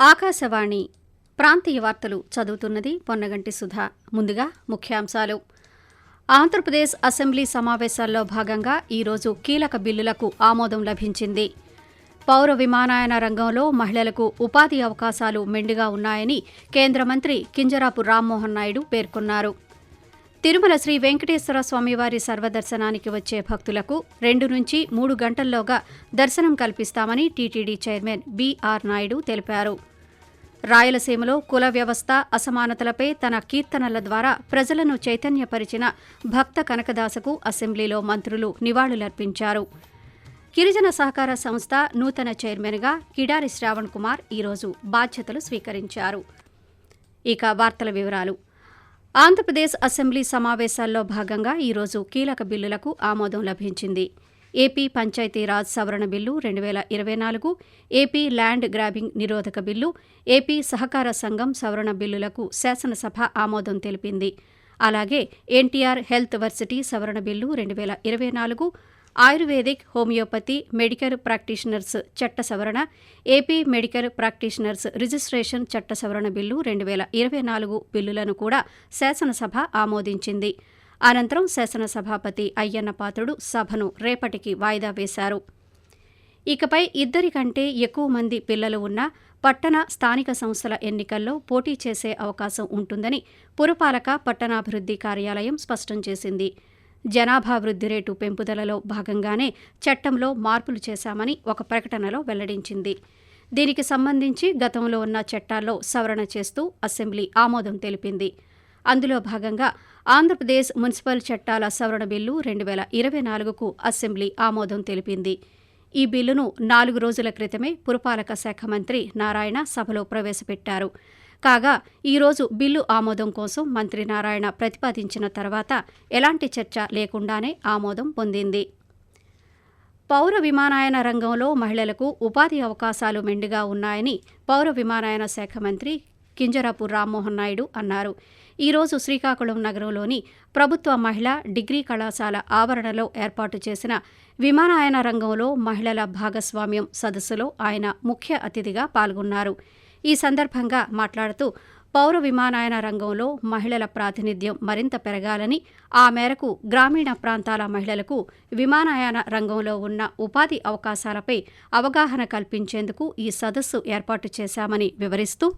ఆకాశవాణి ప్రాంతీయ వార్తలు చదువుతున్నది పొన్నగంటి సుధా. ముందుగా ముఖ్యాంశాలు. ఆంధ్రప్రదేశ్ అసెంబ్లీ సమావేశాల్లో భాగంగా ఈరోజు కీలక బిల్లులకు ఆమోదం లభించింది. పౌర విమానయాన రంగంలో మహిళలకు ఉపాధి అవకాశాలు మెండుగా ఉన్నాయని కేంద్ర మంత్రి కింజరాపు రామ్మోహన్ నాయుడు పేర్కొన్నారు. తిరుమల శ్రీ వెంకటేశ్వర స్వామివారి సర్వదర్శనానికి వచ్చే భక్తులకు రెండు నుంచి మూడు గంటల్లోగా దర్శనం కల్పిస్తామని టీటీడీ చైర్మన్ బీఆర్ నాయుడు తెలిపారు. రాయలసీమలో కుల వ్యవస్థ అసమానతలపై తన కీర్తనల ద్వారా ప్రజలను చైతన్యపరిచిన భక్త కనకదాసకు అసెంబ్లీలో మంత్రులు నివాళులర్పించారు. గిరిజన సహకార సంస్థ నూతన చైర్మన్గా కిడారి శ్రావణ్ కుమార్ ఈరోజు బాధ్యతలు స్వీకరించారు. ఇక వార్తల వివరాలు. ఆంధ్రప్రదేశ్ అసెంబ్లీ సమావేశాల్లో భాగంగా ఈరోజు కీలక బిల్లులకు ఆమోదం లభించింది. ఏపీ పంచాయతీరాజ్ సవరణ బిల్లు రెండు వేల ఇరవై నాలుగు ఏపీ ల్యాండ్ గ్రాబింగ్ నిరోధక బిల్లు ఏపీ సహకార సంఘం సవరణ బిల్లులకు శాసనసభ ఆమోదం తెలిపింది. అలాగే ఎన్టీఆర్ హెల్త్ వర్సిటీ సవరణ బిల్లు రెండు వేల ఇరవై నాలుగు ఆయుర్వేదిక్ హోమియోపతి మెడికల్ ప్రాక్టీషనర్స్ చట్ట సవరణ ఏపీ మెడికల్ ప్రాక్టీషనర్స్ రిజిస్ట్రేషన్ చట్ట సవరణ బిల్లు రెండు వేల ఇరవై నాలుగు బిల్లులను కూడా శాసనసభ ఆమోదించింది. అనంతరం శాసనసభాపతి అయ్యన్న పాత్రుడు సభను రేపటికి వాయిదా వేశారు. ఇకపై ఇద్దరి కంటే ఎక్కువ మంది పిల్లలు ఉన్న పట్టణ స్థానిక సంస్థల ఎన్నికల్లో పోటీ చేసే అవకాశం ఉంటుందని పురపాలక పట్టణాభివృద్ధి కార్యాలయం స్పష్టం చేసింది. జనాభా వృద్ధి రేటు పెంపుదలలో భాగంగానే చట్టంలో మార్పులు చేశామని ఒక ప్రకటనలో వెల్లడించింది. దీనికి సంబంధించి గతంలో ఉన్న చట్టాల్లో సవరణ చేస్తూ అసెంబ్లీ ఆమోదం తెలిపింది. అందులో భాగంగా ఆంధ్రప్రదేశ్ మున్సిపల్ చట్టాల సవరణ బిల్లు రెండు వేల ఇరవై నాలుగుకు అసెంబ్లీ ఆమోదం తెలిపింది. ఈ బిల్లును నాలుగు రోజుల క్రితమే పురపాలక శాఖ మంత్రి నారాయణ సభలో ప్రవేశపెట్టారు. కాగా ఈరోజు బిల్లు ఆమోదం కోసం మంత్రి నారాయణ ప్రతిపాదించిన తర్వాత ఎలాంటి చర్చ లేకుండానే ఆమోదం పొందింది. పౌర విమానయాన రంగంలో మహిళలకు ఉపాధి అవకాశాలు మెండుగా ఉన్నాయని పౌర విమానయాన శాఖ మంత్రి కింజరాపు రామ్మోహన్ నాయుడు అన్నారు. ఈరోజు శ్రీకాకుళం నగరంలోని ప్రభుత్వ మహిళా డిగ్రీ కళాశాల ఆవరణలో ఏర్పాటు చేసిన విమానయాన రంగంలో మహిళల భాగస్వామ్యం సదస్సులో ఆయన ముఖ్య అతిథిగా పాల్గొన్నారు. ఈ సందర్భంగా మాట్లాడుతూ పౌర విమానయాన రంగంలో మహిళల ప్రాతినిధ్యం మరింత పెరగాలని ఆ మేరకు గ్రామీణ ప్రాంతాల మహిళలకు విమానయాన రంగంలో ఉన్న ఉపాధి అవకాశాలపై అవగాహన కల్పించేందుకు ఈ సదస్సు ఏర్పాటు చేశామని వివరిస్తూ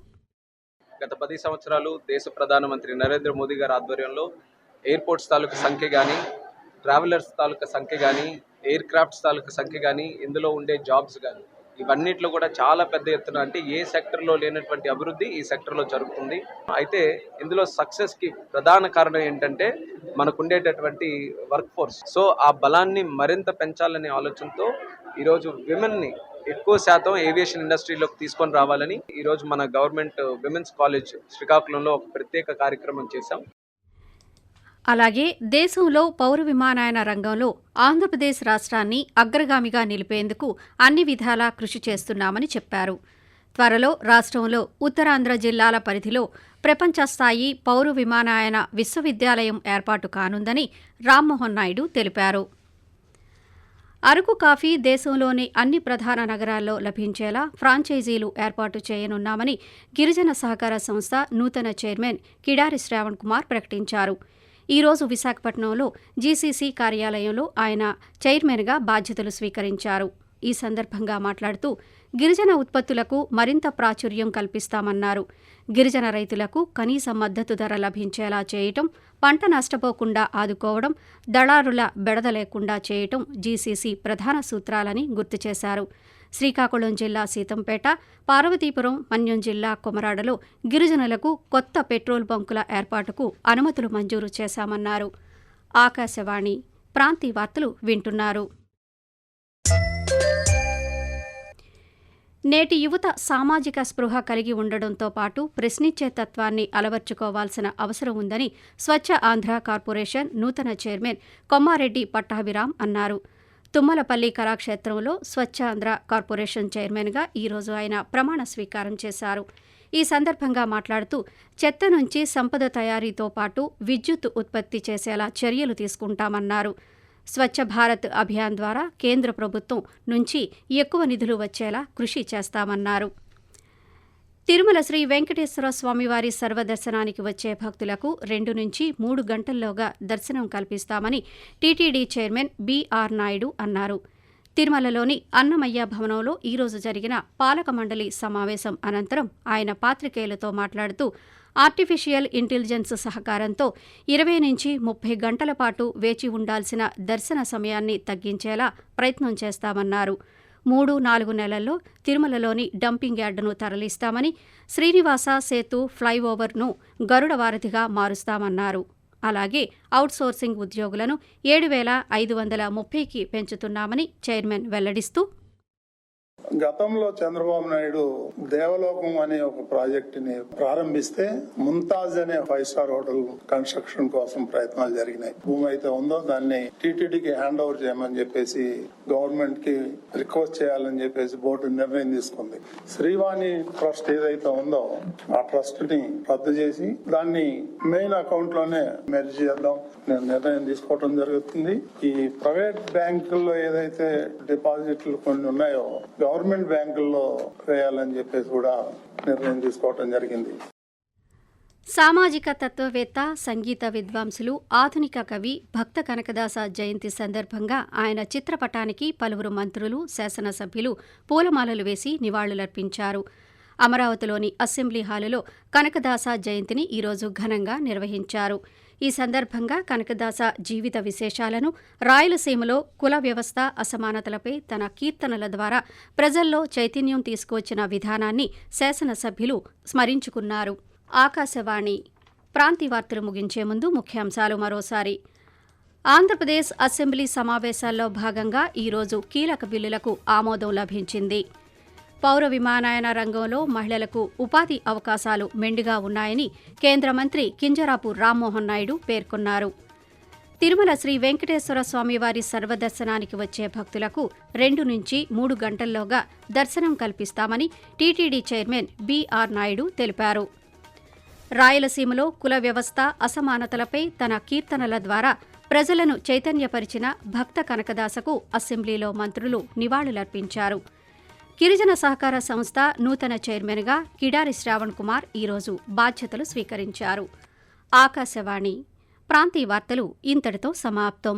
గత పది సంవత్సరాలు దేశ ప్రధానమంత్రి నరేంద్ర మోదీ గారి ఆధ్వర్యంలో ఎయిర్పోర్ట్స్ తాలూకు సంఖ్య కానీ ట్రావెలర్స్ తాలూకు సంఖ్య కానీ ఎయిర్ క్రాఫ్ట్స్ తాలూకు సంఖ్య కానీ ఇందులో ఉండే జాబ్స్ కానీ ఇవన్నిట్లో కూడా చాలా పెద్ద ఎత్తున అంటే ఏ సెక్టర్లో లేనటువంటి అభివృద్ధి ఈ సెక్టర్లో జరుగుతుంది. అయితే ఇందులో సక్సెస్కి ప్రధాన కారణం ఏంటంటే మనకు ఉండేటటువంటి వర్క్ ఫోర్స్. సో ఆ బలాన్ని మరింత పెంచాలనే ఆలోచనతో ఈరోజు విమెన్ని ఎక్కువ శాతం ఏవియేషన్ ఇండస్ట్రీలోకి తీసుకొని రావాలని ఈరోజు మన గవర్నమెంట్ విమెన్స్ కాలేజ్ శ్రీకాకుళంలో ఒక ప్రత్యేక కార్యక్రమం చేశాం. అలాగే దేశంలో పౌర విమానయాన రంగంలో ఆంధ్రప్రదేశ్ రాష్ట్రాన్ని అగ్రగామిగా నిలిపేందుకు అన్ని విధాలా కృషి చేస్తున్నామని చెప్పారు. త్వరలో రాష్ట్రంలో ఉత్తరాంధ్ర జిల్లాల పరిధిలో ప్రపంచ స్థాయి పౌర విమానయాన విశ్వవిద్యాలయం ఏర్పాటు కానుందని రామ్మోహన్ నాయుడు తెలిపారు. అరకు కాఫీ దేశంలోని అన్ని ప్రధాన నగరాల్లో లభించేలా ఫ్రాంచైజీలు ఏర్పాటు చేయనున్నామని గిరిజన సహకార సంస్థ నూతన చైర్మన్ కిడారి శ్రావణ్ కుమార్ ప్రకటించారు. ఈరోజు విశాఖపట్నంలో జీసీసీ కార్యాలయంలో ఆయన చైర్మన్గా బాధ్యతలు స్వీకరించారు. ఈ సందర్భంగా మాట్లాడుతూ గిరిజన ఉత్పత్తులకు మరింత ప్రాచుర్యం కల్పిస్తామన్నారు. గిరిజన రైతులకు కనీస మద్దతు ధర లభించేలా చేయటం పంట నష్టపోకుండా ఆదుకోవడం దళారుల బెడద లేకుండా చేయటం జీసీసీ ప్రధాన సూత్రాలని గుర్తు చేశారు. శ్రీకాకుళం జిల్లా సీతంపేట పార్వతీపురం మన్యం జిల్లా కొమరాడలో గిరిజనులకు కొత్త పెట్రోల్ బంకుల ఏర్పాటుకు అనుమతులు మంజూరు చేశామన్నారు. ఆకాశవాణి ప్రాంతీయ వార్తలు వింటున్నారు. నేటి యువత సామాజిక స్పృహ కలిగి ఉండడంతో పాటు ప్రశ్నించే తత్వాన్ని అలవర్చుకోవాల్సిన అవసరం ఉందని స్వచ్ఛ ఆంధ్ర కార్పొరేషన్ నూతన చైర్మన్ కొమ్మారెడ్డి పట్టాభిరామ్ అన్నారు. తుమ్మలపల్లి కళాక్షేత్రంలో స్వచ్ఛాంధ్ర కార్పొరేషన్ చైర్మన్గా ఈరోజు ఆయన ప్రమాణ స్వీకారం చేశారు. ఈ సందర్భంగా మాట్లాడుతూ చెత్త నుంచి సంపద తయారీతో పాటు విద్యుత్ ఉత్పత్తి చేసేలా చర్యలు తీసుకుంటామన్నారు. స్వచ్ఛ భారత్ అభియాన్ ద్వారా కేంద్ర ప్రభుత్వం నుంచి ఎక్కువ నిధులు వచ్చేలా కృషి చేస్తామన్నారు. తిరుమల శ్రీ వెంకటేశ్వర స్వామివారి సర్వదర్శనానికి వచ్చే భక్తులకు రెండు నుంచి మూడు గంటల్లోగా దర్శనం కల్పిస్తామని టీటీడీ చైర్మన్ బీఆర్ నాయుడు అన్నారు. తిరుమలలోని అన్నమయ్య భవనంలో ఈరోజు జరిగిన పాలక మండలి సమావేశం అనంతరం ఆయన పాత్రికేయులతో మాట్లాడుతూ ఆర్టిఫిషియల్ ఇంటెలిజెన్స్ సహకారంతో ఇరవై నుంచి ముప్పై గంటల పాటు వేచి ఉండాల్సిన దర్శన సమయాన్ని తగ్గించేలా ప్రయత్నం చేస్తామన్నారు. మూడు నాలుగు నెలల్లో తిరుమలలోని డంపింగ్ యార్డును తరలిస్తామని శ్రీనివాస సేతు ఫ్లైఓవర్ను గరుడ వారధిగా మారుస్తామన్నారు. అలాగే అవుట్సోర్సింగ్ ఉద్యోగులను ఏడు వేల ఐదు వందల ముప్పైకి పెంచుతున్నామని చైర్మన్ వెల్లడిస్తూ గతంలో చంద్రబాబు నాయుడు దేవలోకం అనే ఒక ప్రాజెక్ట్ని ప్రారంభిస్తే ముంతాజ్ అనే ఫైవ్ స్టార్ హోటల్ కన్స్ట్రక్షన్ కోసం ప్రయత్నాలు జరిగినాయి. భూమి అయితే ఉందో దాన్ని టీటీడీకి హ్యాండ్ ఓవర్ చేయమని చెప్పేసి గవర్నమెంట్కి రిక్వెస్ట్ చేయాలని చెప్పేసి బోర్డు నిర్ణయం తీసుకుంది. శ్రీవాణి ట్రస్ట్ ఏదైతే ఉందో ఆ ట్రస్ట్ని రద్దు చేసి దాన్ని మెయిన్ అకౌంట్లోనే మెర్జ్ చేద్దాం నేను నిర్ణయం తీసుకోవడం జరుగుతుంది. ఈ ప్రైవేట్ బ్యాంకుల్లో ఏదైతే డిపాజిట్లు కొన్ని ఉన్నాయో గవర్నమెంట్ బ్యాంకుల్లో వేయాలని చెప్పేసి కూడా నిర్ణయం తీసుకోవటం జరిగింది. సామాజిక తత్వవేత్త సంగీత విద్వాంసులు ఆధునిక కవి భక్త కనకదాస జయంతి సందర్భంగా ఆయన చిత్రపటానికి పలువురు మంత్రులు శాసనసభ్యులు పూలమాలలు వేసి నివాళులర్పించారు. అమరావతిలోని అసెంబ్లీ హాలులో కనకదాస జయంతిని ఈరోజు ఘనంగా నిర్వహించారు. ఈ సందర్భంగా కనకదాస జీవిత విశేషాలను రాయలసీమలో కుల వ్యవస్థ అసమానతలపై తన కీర్తనల ద్వారా ప్రజల్లో చైతన్యం తీసుకువచ్చిన విధానాన్ని శాసనసభ్యులు స్మరించుకున్నారు. ఆకాశవాణి ప్రాంతి వార్తలు ముగించే ముందు ముఖ్యాంశాలు మరోసారి. ఆంధ్రప్రదేశ్ అసెంబ్లీ సమావేశాల్లో భాగంగా ఈరోజు కీలక బిల్లులకు ఆమోదం లభించింది. పౌర విమానయాన రంగంలో మహిళలకు ఉపాధి అవకాశాలు మెండుగా ఉన్నాయని కేంద్ర మంత్రి కింజరాపు రామ్మోహన్ నాయుడు పేర్కొన్నారు. తిరుమల శ్రీ వెంకటేశ్వర స్వామివారి సర్వదర్శనానికి వచ్చే భక్తులకు రెండు నుంచి మూడు గంటల్లోగా దర్శనం కల్పిస్తామని టీటీడీ చైర్మన్ బీఆర్ నాయుడు తెలిపారు. రాయలసీమలో కుల వ్యవస్థ అసమానతలపై తన కీర్తనల ద్వారా ప్రజలను చైతన్యపరిచిన భక్త కనకదాసకు అసెంబ్లీలో మంత్రులు నివాళులర్పించారు. గిరిజన సహకార సంస్థ నూతన చైర్మన్గా కిడారి శ్రావణ్ కుమార్ ఈరోజు బాధ్యతలు స్వీకరించారు. ఆకాశవాణి ప్రాంతీయ వార్తలు ఇంతటితో సమాప్తం.